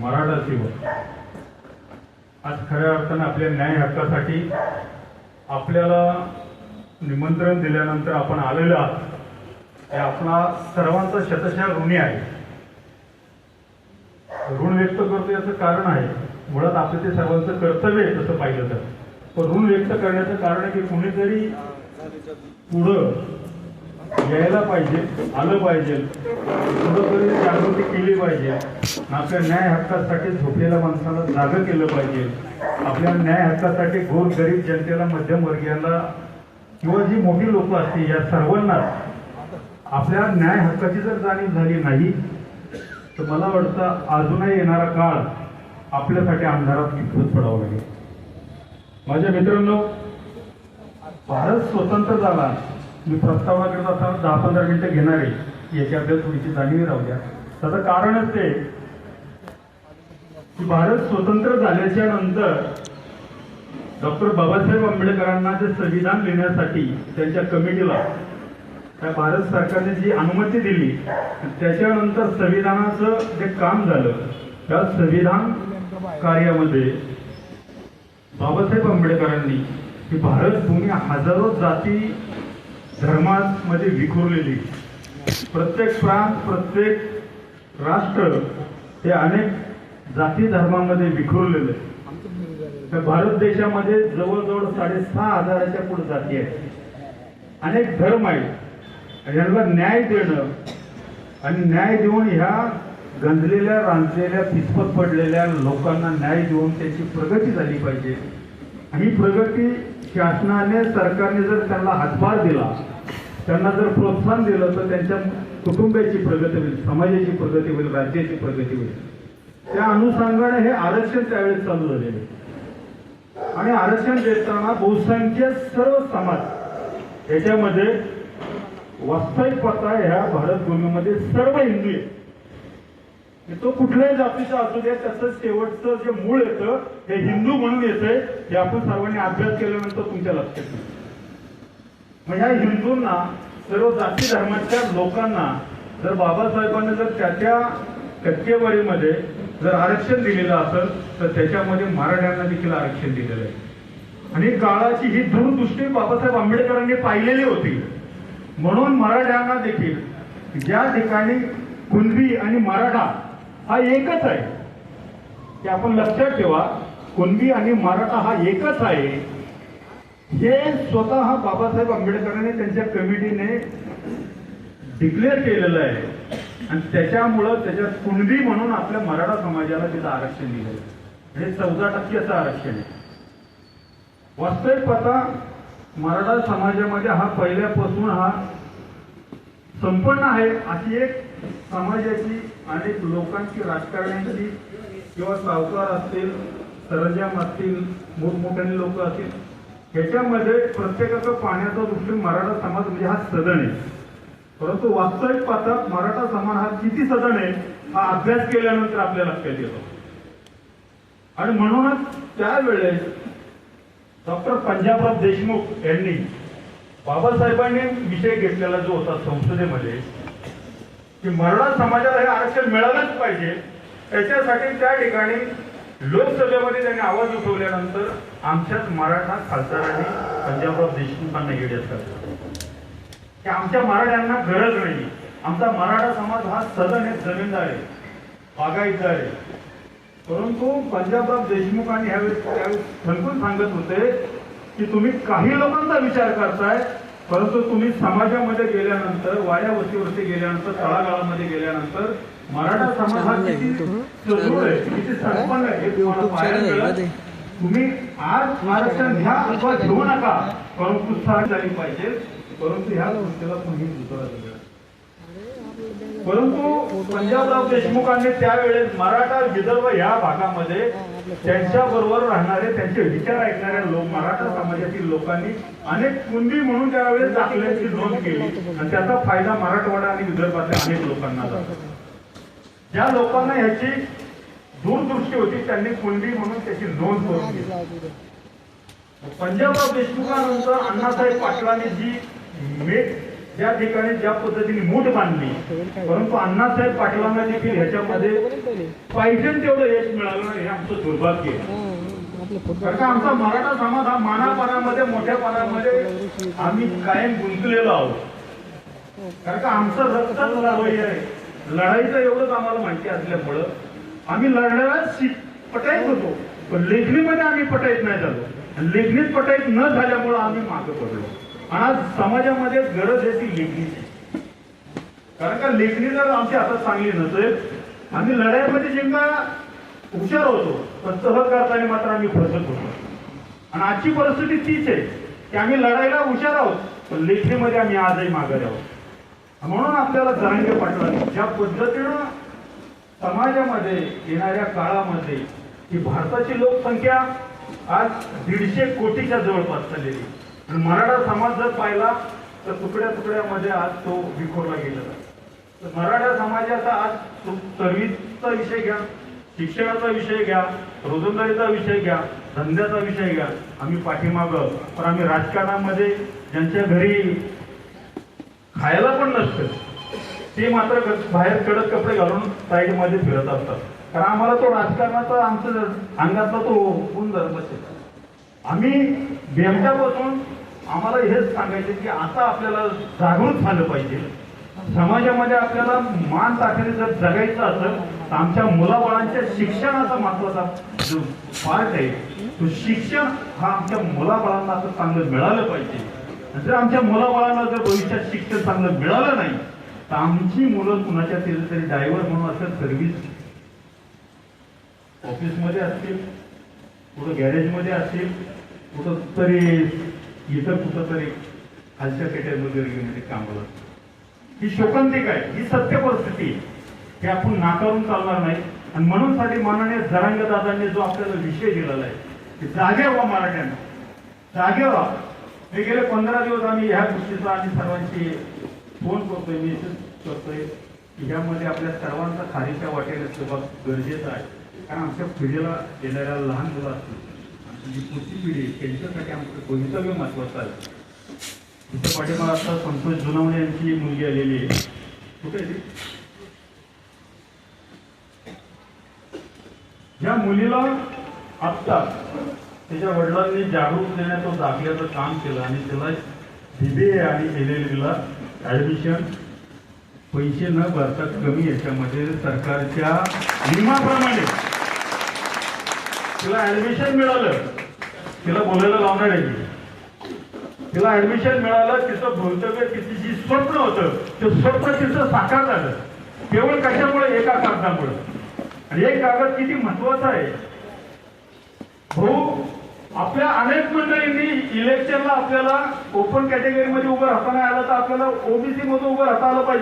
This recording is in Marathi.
मराठा सेवक आज खऱ्या अर्थानं आपल्या न्याय हक्कासाठी आपल्याला निमंत्रण दिल्यानंतर आपण आलेलो आहात. हे आपला सर्वांचा शतशः ऋणी आहे. ऋण व्यक्त करतो याचं कारण आहे. मुळात आपलं ते सर्वांचं कर्तव्य आहे तसं पाहिलं तर. पण ऋण व्यक्त करण्याचं कारण आहे की कुणीतरी पुढं यायला पाहिजे आलं पाहिजे. कुठंतरी जागृती केली पाहिजे. आपल्या न्याय हक्कासाठी झोपलेल्या माणसाला जागं केलं पाहिजे. आपल्या न्याय हक्कासाठी गोर गरीब जनतेला मध्यमवर्गीयाला किंवा जी मोठी लोक असतील या सर्वांना आपल्या न्याय हक्काची जर जाणीव झाली नाही तर मला वाटतं अजूनही येणारा काळ आपल्यासाठी अंधारात कितपत पडावं लागेल. माझ्या मित्रांनो भारत स्वतंत्र झाला. मी प्रस्तावाकडे करत दहा पंधरा मिनिटं घेणार आहे. याची आपल्याला थोडीशी जाणीव राहू द्या. त्याचं कारणच ते की भारत स्वतंत्र झाल्याच्यानंतर डॉक्टर बाबासाहेब आंबेडकरांना जे संविधान लिहिण्यासाठी त्यांच्या कमिटीला त्या भारत सरकारने जी अनुमती दिली त्याच्यानंतर संविधानाचं जे काम झालं त्या संविधान कार्यामध्ये बाबासाहेब आंबेडकरांनी की भारत भूमी हजारो जाती धर्मांमध्ये विखुरलेली. प्रत्येक प्रांत प्रत्येक राष्ट्र हे अनेक जाती धर्मांमध्ये विखुरलेले. तर भारत देशामध्ये जवळजवळ साडेसहा हजाराच्या पुढे जाती आहेत. अनेक धर्म आहेत. यांना न्याय देणं आणि न्याय देऊन ह्या गंजलेल्या रांजलेल्या पिसपत पडलेल्या लोकांना न्याय देऊन त्याची प्रगती झाली पाहिजे. ही प्रगती शासनाने सरकारने जर त्यांना हातभार दिला त्यांना जर प्रोत्साहन दिलं तर त्यांच्या कुटुंबाची प्रगती होईल समाजाची प्रगती होईल राज्याची प्रगती होईल. त्या अनुषंगाने हे आरक्षण त्यावेळेस चालू झालेले आणि आरक्षण देताना बहुसंख्य सर्व समाज याच्यामध्ये वास्तविक पत्ता ह्या भारत भूमीमध्ये सर्व हिंदू आहेत. तो कुठल्याही जातीचा असू दे त्याचं शेवटचं जे मूळ येतं हे हिंदू म्हणून येतंय हे आपण सर्वांनी अभ्यास केल्यानंतर तुमच्या लक्षात येईल. मग ह्या हिंदूंना सर्व जाती धर्माच्या लोकांना जर बाबासाहेबांनी जर त्याच्या टक्केवारीमध्ये जर आरक्षण दिलेलं असेल तर त्याच्यामध्ये मराठ्यांना देखील आरक्षण दिलेलं आहे. आणि काळाची ही दूरदृष्टी बाबासाहेब आंबेडकरांनी पाहिलेली होती. म्हणून मराठ्यांना देखील ज्या ठिकाणी कुणबी आणि मराठा हा एकच आहे ते आपण लक्षात ठेवा कुणबी आणि मराठा हा एकच आहे. हे स्वतः बाबासाहेब आंबेडकरांनी त्यांच्या कमिटीने डिक्लेअर केलेलं आहे. आणि त्याच्यामुळं त्याच्यात कुणबी म्हणून आपल्या मराठा समाजाला तिथं आरक्षण दिलं आहे. हे चौदा टक्क्याचं आरक्षण आहे. वास्तविक पता मराठा समाजामध्ये हा पहिल्यापासून हा संपन्न आहे अशी एक समाजाची अनेक लोकांची राजकारण्यांची किंवा सावकार असतील सरंजाम असतील मोठमोठ्याने लोक असतील ह्याच्यामध्ये प्रत्येकाचा पाण्याचा दृष्टी मराठा समाज म्हणजे हा सदन आहे. परंतु वास्तविक पात्रात मराठा समाज हा किती सदन आहे हा अभ्यास केल्यानंतर आपल्या लक्षात येतो. आणि म्हणूनच त्यावेळेस डॉक्टर पंजाबराव देशमुख यांनी बाबासाहेबांनी विषय घेतलेला जो होता संसदेमध्ये की मराठा समाजाला हे आरक्षण मिळालंच पाहिजे त्याच्यासाठी त्या ठिकाणी लोकसभेमध्ये त्यांनी आवाज उठवल्यानंतर आमच्याच मराठा खासदारांनी पंजाबराव देशमुखांना येड्यात करतात. की आमच्या मराठ्यांना गरज नाही. आमचा मराठा समाज हा सदन आहे जमीनदार आहे बागायतदार आहे. परंतु पंजाबराव देशमुखांनी ह्यावेळेस त्यावेळेस ठणकून सांगत होते की तुम्ही काही लोकांचा विचार करताय परंतु तुम्ही समाजामध्ये गेल्यानंतर वाड्या वस्तीवरती गेल्यानंतर तळागाळामध्ये गेल्यानंतर मराठा समाज हा किती सदृढ आहे किती संपन्न आहे हे तुम्हाला पाहायला मिळेल. तुम्ही आज आरक्षण घ्या अथवा घेऊ नका. परंतु साथ झाली पाहिजे. परंतु ह्या गोष्टीला कोणी दुसरा दिला परंतु पंजाबराव देशमुखांनी त्यावेळेस मराठा विदर्भ या भागामध्ये त्यांच्या बरोबर राहणारे त्यांचे विचार ऐकणाऱ्या लोक मराठा समाजातील लोकांनी अनेक कुंदी म्हणून त्यावेळेस दाखल्याची नोंद केली. आणि त्याचा फायदा मराठवाडा आणि विदर्भातल्या अनेक लोकांना झाला. ज्या लोकांना ह्याची दूरदृष्टी होती त्यांनी कुंडी म्हणून त्याची नोंद करून घेतली. पंजाबराव देशमुखानंतर अण्णासाहेब पाटलांनी जी मेट ज्या ठिकाणी ज्या पद्धतीने मूठ बांधली परंतु अण्णासाहेब पाटलांना देखील ह्याच्यामध्ये पाहिजे तेवढं यश मिळालं हे आमचं दुर्भाग्य कारण का आमचा मराठा समाज हा मानापानामध्ये मोठ्या पानामध्ये आम्ही कायम गुंतलेलो आहोत. कारण का आमचं रक्तच लढाई आहे. लढाईचं एवढंच आम्हाला माहिती असल्यामुळं आम्ही लढण्याला शिक पटाईत होतो. पण लेखणीमध्ये आम्ही पटाईत नाही झालो. लेखणीत पटाईत न झाल्यामुळं आम्ही मागं पडलो. आज समाजामध्ये गरज आहे ती लेखणीची. कारण का लेखणी जर आमच्या हातात चांगली नसेल आम्ही लढाईमध्ये जेव्हा हुशार होतो पण सहज करताना मात्र आम्ही फसत होतो. आणि आजची परिस्थिती तीच आहे की आम्ही लढायला हुशार आहोत पण लेखणीमध्ये आम्ही आजही माघारी आहोत. म्हणून आपल्याला जरांगे पाटलांनी ज्या पद्धतीनं समाजामध्ये येणाऱ्या काळामध्ये ही भारताची लोकसंख्या आज दीडशे कोटीच्या जवळपास चाललेली तर मराठा समाज जर पाहिला तर तुकड्या तुकड्यामध्ये आज तो विखोरला गेलेला आहे. तर मराठा समाजाचा आज तो सर्व्हिसचा विषय घ्या शिक्षणाचा विषय घ्या रोजंदारीचा विषय घ्या धंद्याचा विषय घ्या. आम्ही पाठीमाग पण आम्ही राजकारणामध्ये ज्यांच्या घरी खायला पण नसतं ते मात्र बाहेर कडक कपडे घालून साईडमध्ये फिरत असतात. कारण आम्हाला तो राजकारणाचा आमचा अंगातला तो गुण धर्म आम्ही बेमट्यापासून आम्हाला हेच सांगायचे की आता आपल्याला जागृत झालं पाहिजे. समाजामध्ये आपल्याला मान टाकणे जर जगायचं असेल तर आमच्या मुलाबाळांच्या शिक्षणाचा महत्त्वाचा जो पार्ट आहे तो शिक्षण हा आमच्या मुलाबाळांना असं चांगलं मिळालं पाहिजे. जर आमच्या मुलाबाळांना जर भविष्यात शिक्षण चांगलं मिळालं नाही तर आमची मुलं कुणाच्या तरी तरी ड्रायव्हर म्हणून असेल सर्व्हिस ऑफिसमध्ये असतील कुठं गॅरेजमध्ये असतील कुठं तरी इतर कुठंतरी खालच्या खालच्या कॅटेगरीमध्ये काम करत ही शोकांतिक आहे. ही सत्य परिस्थिती हे आपण नाकारून चालणार नाही. आणि म्हणून साठी माननीय जरांग दादांनी जो आपल्याला विषय दिलेला आहे की जागे व्हा मराठ्यांना. जागे व्हा. हे गेले पंधरा दिवस आम्ही ह्या गोष्टीचा आम्ही सर्वांची फोन करतोय मेसेज करतोय ह्यामध्ये आपल्या सर्वांचा खारीच्या वाटेला सहभाग गरजेचा आहे. कारण आमच्या पिढीला येणाऱ्या लहान मुलं असतील. जी पुढची पिढी त्यांच्यासाठी आमचं भवितव्य महत्वाचं आहे. आता संतोष जुनावणे यांची मुलगी आलेली आहे. कुठे मुलीला आत्ता त्याच्या वडिलांनी जागरूक देण्याचं दाखल्याचं काम केलं आणि त्याला बीबीए आणि एल एल बीला ऍडमिशन पैसे न भरता कमी याच्यामध्ये सरकारच्या नियमाप्रमाणे तिला ऍडमिशन मिळालं. तिला बोलायला लावणार आहे तिला ऍडमिशन मिळालं तिचं भवितव्य तिचं जी स्वप्न होतं ते स्वप्न तिचं साकार झालं. केवळ कशामुळे? एका कागदामुळे आणि एक कागद किती महत्त्वाचा आहे. भाऊ आपल्या अनेक मंडळींनी इलेक्शनला आपल्याला ओपन कॅटेगरीमध्ये उभं राहता नाही आलं तर आपल्याला ओबीसी मध्ये उभं राहता आलं पाहिजे.